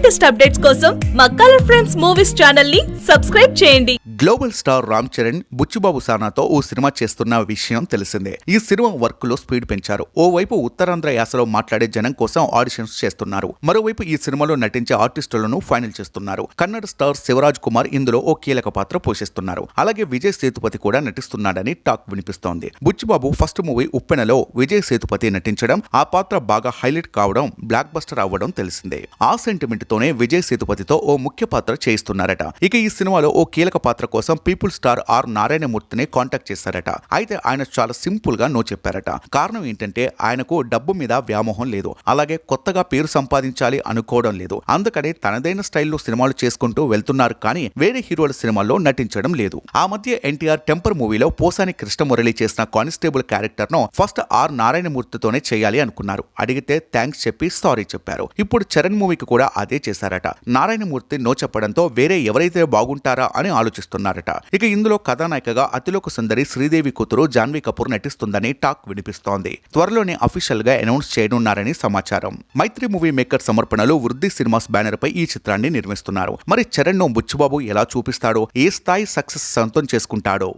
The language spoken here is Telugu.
లేటెస్ట్ అప్డేట్స్ కోసం మా కలర్ ఫ్రెండ్స్ మూవీస్ ఛానల్ని సబ్స్క్రైబ్ చేయండి. గ్లోబల్ స్టార్ రామ్ చరణ్ బుచ్చిబాబు సానాతో ఓ సినిమా చేస్తున్న విషయం తెలిసిందే. ఈ సినిమా వర్క్లో స్పీడ్ పెంచారు. ఓవైపు ఉత్తరాంధ్ర యాసలో మాట్లాడే జనం కోసం ఆడిషన్స్ చేస్తున్నారు. మరోవైపు ఈ సినిమాలో నటించే ఆర్టిస్టులను ఫైనల్ చేస్తున్నారు. కన్నడ స్టార్ శివరాజ్ కుమార్ ఇందులో ఓ కీలక పాత్ర పోషిస్తున్నారు. అలాగే విజయ్ సేతుపతి కూడా నటిస్తున్నాడని టాక్ వినిపిస్తోంది. బుచ్చిబాబు ఫస్ట్ మూవీ ఉప్పెనలో విజయ్ సేతుపతి నటించడం ఆ పాత్ర బాగా హైలైట్ కావడం బ్లాక్ బస్టర్ అవ్వడం తెలిసిందే. ఆ సెంటిమెంట్ తోనే విజయ్ సేతుపతితో ఓ ముఖ్య పాత్ర చేయిస్తున్నారట. ఇక ఈ సినిమాలో ఓ కీలక పాత్ర కోసం పీపుల్ స్టార్ ఆర్ నారాయణమూర్తిని కాంటాక్ట్ చేశారట. అయితే ఆయన చాలా సింపుల్గా నో చెప్పారట. కారణం ఏంటంటే ఆయనకు డబ్బు మీద వ్యామోహం లేదు. అలాగే కొత్తగా పేరు సంపాదించాలి అనుకోవడం లేదు. అందుకనే తనదైన స్టైల్లో సినిమాలు చేసుకుంటూ వెళ్తున్నారు కానీ వేరే హీరోల సినిమాల్లో నటించడం లేదు. ఆ మధ్య ఎన్టీఆర్ టెంపర్ మూవీలో పోసాని కృష్ణమురళి చేసిన కానిస్టేబుల్ క్యారెక్టర్ను ఫస్ట్ ఆర్ నారాయణమూర్తితోనే చేయాలి అనుకున్నారు. అడిగితే థ్యాంక్స్ చెప్పి సారీ చెప్పారు. ఇప్పుడు చరణ్ మూవీకి కూడా అదే చేశారట. నారాయణమూర్తి నో చెప్పడంతో వేరే ఎవరైతే బాగుంటారా అని ఆలోచిస్తున్నారట. ఇక ఇందులో కథానాయికగా అతిలోక సుందరి శ్రీదేవి కూతురు జాన్వీ కపూర్ నటిస్తుందని టాక్ వినిపిస్తోంది. త్వరలోనే అఫీషియల్గా అనౌన్స్ చేయనున్నారని సమాచారం. మైత్రి మూవీ మేకర్ సమర్పణలో వృద్ధి సినిమాస్ బ్యానర్ పై ఈ చిత్రాన్ని నిర్మిస్తున్నారు. మరి చరణ్ను బుచ్చుబాబు ఎలా చూపిస్తాడో ఏ స్థాయి సక్సెస్ సొంతం చేసుకుంటాడో?